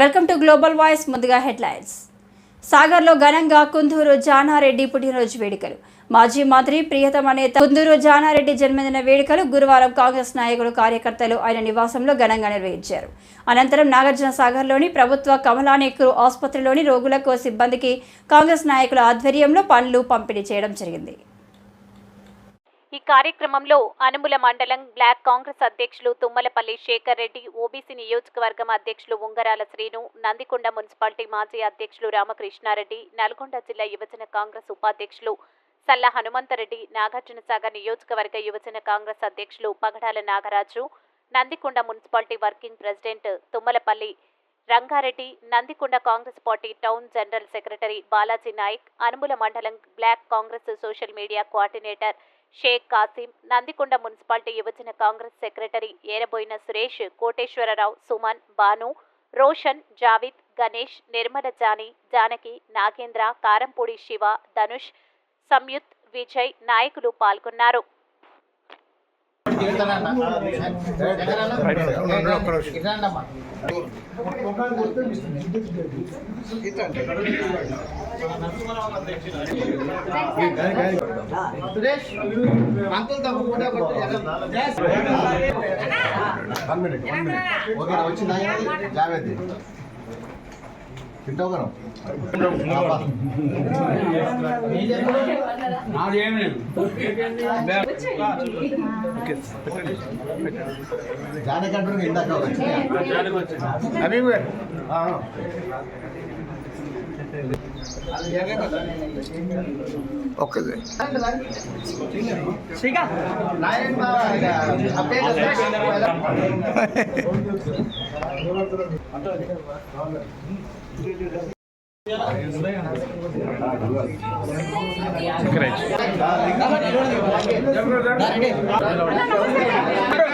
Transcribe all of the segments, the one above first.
Welcome to global voice ముందుగా headlines. సాగర్లో ఘనంగా కుందూరు జానారెడ్డి పుట్టినరోజు వేడుకలు. మాజీ మంత్రి ప్రియతమ నేత కుందూరు జానారెడ్డి జన్మదిన వేడుకలు గురువారం కాంగ్రెస్ నాయకులు కార్యకర్తలు ఆయన నివాసంలో ఘనంగా నిర్వహించారు. అనంతరం నాగార్జున సాగర్లోని ప్రభుత్వ కమలానేకరు ఆసుపత్రిలోని రోగులకు సిబ్బందికి కాంగ్రెస్ నాయకుల ఆధ్వర్యంలో పనులు పంపిణీ చేయడం జరిగింది. ఈ కార్యక్రమంలో అనుముల మండలం బ్లాక్ కాంగ్రెస్ అధ్యక్షులు తుమ్మలపల్లి శేఖర్ రెడ్డి ఓబీసీ నియోజకవర్గం అధ్యక్షులు ఉంగరాల శ్రీను నందికొండ మున్సిపాలిటీ మాజీ అధ్యక్షులు రామకృష్ణారెడ్డి నల్గొండ జిల్లా యువజన కాంగ్రెస్ ఉపాధ్యక్షులు సల్ల హనుమంతరెడ్డి నాగార్జునసాగర్ నియోజకవర్గ యువజన కాంగ్రెస్ అధ్యక్షులు Pagadala Nagaraju Nandikonda municipality working president Tummalapalli Rangareddy Nandikonda Congress party town general secretary Balaji Nayak Anumula మండలం block Congress social media coordinator Shaik Kasim Nandikonda municipality యువజన కాంగ్రెస్ సెక్రటరీ ఏరబోయిన సురేష్ కోటేశ్వరరావు సుమన్ బాను రోషన్ జావిద్ గణేష్ నిర్మల జాని జానకి నాగేంద్ర కారంపూడి శివ ధనుష్ సంయుత్ విజయ్ నాయకులు పాల్గొన్నారు. సురేష్ అంకుల్తో ఒక ఫోటో కొట్టు one minute one minute okay వచ్చిందా జావేద్ తింటావు కదా? జానకంటే ఇందాక వచ్చింది ఓకే నారాయణ Correct.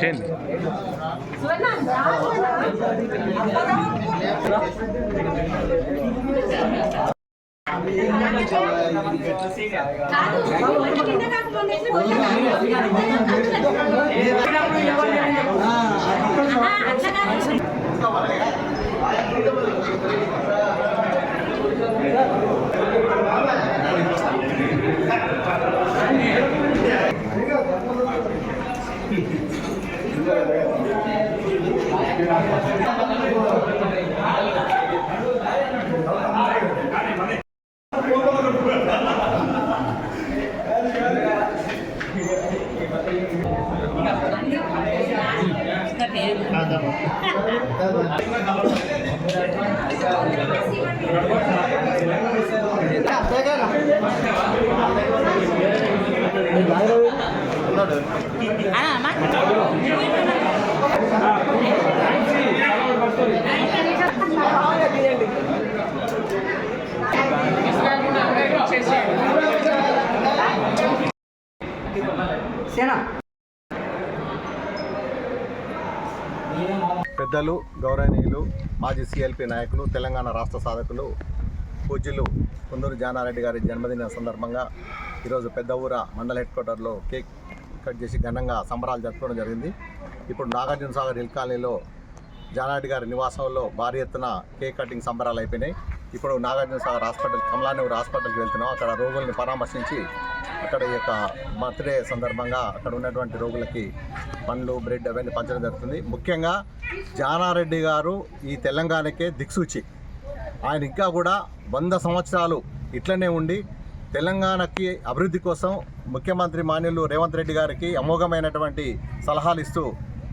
చేయండి సేనా పెద్దలు గౌరవనీయులు మాజీ సిఎల్పి నాయకులు తెలంగాణ రాష్ట్ర సాధకులు పూజ్యులు కుందూరు జానారెడ్డి గారి జన్మదిన సందర్భంగా ఈరోజు పెద్ద ఊర మండల హెడ్ క్వార్టర్లో కేక్ కట్ చేసి ఘనంగా సంబరాలు జరుపుకోవడం జరిగింది. ఇప్పుడు నాగార్జున సాగర్ హిల్ కాలనీలో జానారెడ్డి గారి నివాసంలో భారీ ఎత్తున కేక్ కటింగ్ సంబరాలు అయిపోయినాయి. ఇప్పుడు నాగార్జున సాగర్ హాస్పిటల్ కమలానగర్ హాస్పిటల్కి వెళ్తున్నాం. అక్కడ రోగుల్ని పరామర్శించి అక్కడ ఈ యొక్క బర్త్డే సందర్భంగా అక్కడ ఉన్నటువంటి రోగులకి పండ్లు బ్రెడ్ అవన్నీ పంచడం జరుగుతుంది. ముఖ్యంగా జానారెడ్డి గారు ఈ తెలంగాణకే దిక్సూచి. ఆయన ఇంకా కూడా వంద సంవత్సరాలు ఇట్లనే ఉండి తెలంగాణకి అభివృద్ధి కోసం ముఖ్యమంత్రి మాన్యులు రేవంత్ రెడ్డి గారికి అమోఘమైనటువంటి సలహాలు ఇస్తూ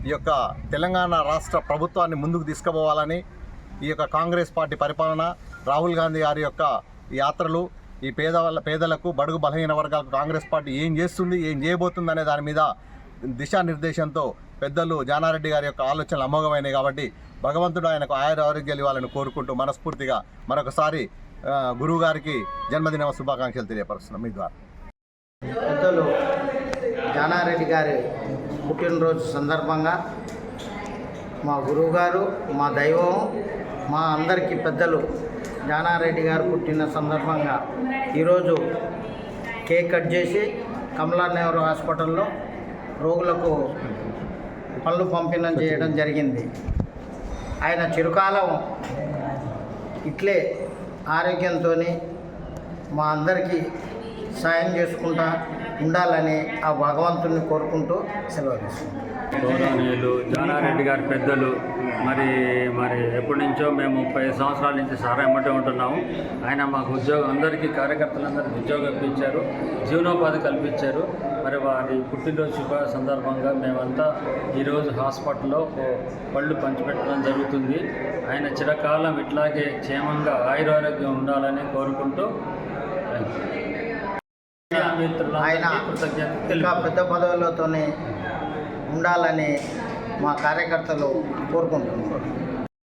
ఈ యొక్క తెలంగాణ రాష్ట్ర ప్రభుత్వాన్ని ముందుకు తీసుకుపోవాలని ఈ యొక్క కాంగ్రెస్ పార్టీ పరిపాలన రాహుల్ గాంధీ గారి యొక్క యాత్రలు ఈ పేదవాళ్ళ పేదలకు బడుగు బలహీన వర్గాలకు కాంగ్రెస్ పార్టీ ఏం చేస్తుంది ఏం చేయబోతుంది అనే దాని మీద దిశానిర్దేశంతో పెద్దలు జానారెడ్డి గారి యొక్క ఆలోచనలు అమోఘమైనవి కాబట్టి భగవంతుడు ఆయనకు ఆయుర ఆరోగ్యాలు ఇవ్వాలని కోరుకుంటూ మనస్ఫూర్తిగా మరొకసారి గురువు గారికి జన్మదిన శుభాకాంక్షలు తెలియపరుస్తున్నాం. మీ ద్వారా. పెద్దలు జానారెడ్డి గారి పుట్టినరోజు సందర్భంగా మా గురువు గారు మా దైవం మా అందరికీ పెద్దలు జానారెడ్డి గారు పుట్టిన సందర్భంగా ఈరోజు కేక్ కట్ చేసి కమలా నెహ్రూ హాస్పిటల్లో రోగులకు పళ్ళు పంపిణీ చేయడం జరిగింది. ఆయన చిరుకాలం ఇట్లే ఆరోగ్యంతో మా అందరికీ సాయం చేసుకుంటా ఉండాలని ఆ భగవంతుని కోరుకుంటూ సెలవు జానారెడ్డి గారి పెద్దలు మరి మరి ఎప్పటి నుంచో మేము ముప్పై సంవత్సరాల నుంచి సారా ఎమ్మటే ఉంటున్నాము. ఆయన మాకు ఉద్యోగం అందరికీ కార్యకర్తలందరికీ ఉద్యోగం ఇప్పించారు జీవనోపాధి కల్పించారు. మరి వారి పుట్టినరోజు శుభ సందర్భంగా మేమంతా ఈరోజు హాస్పిటల్లో పళ్ళు పంచిపెట్టడం జరుగుతుంది. ఆయన చిరకాలం ఇట్లాగే క్షేమంగా ఆయురారోగ్యం ఉండాలని కోరుకుంటూ ఆయన ఇంకా పెద్ద పదవులతోనే ఉండాలని మా కార్యకర్తలు కోరుకుంటున్నారు.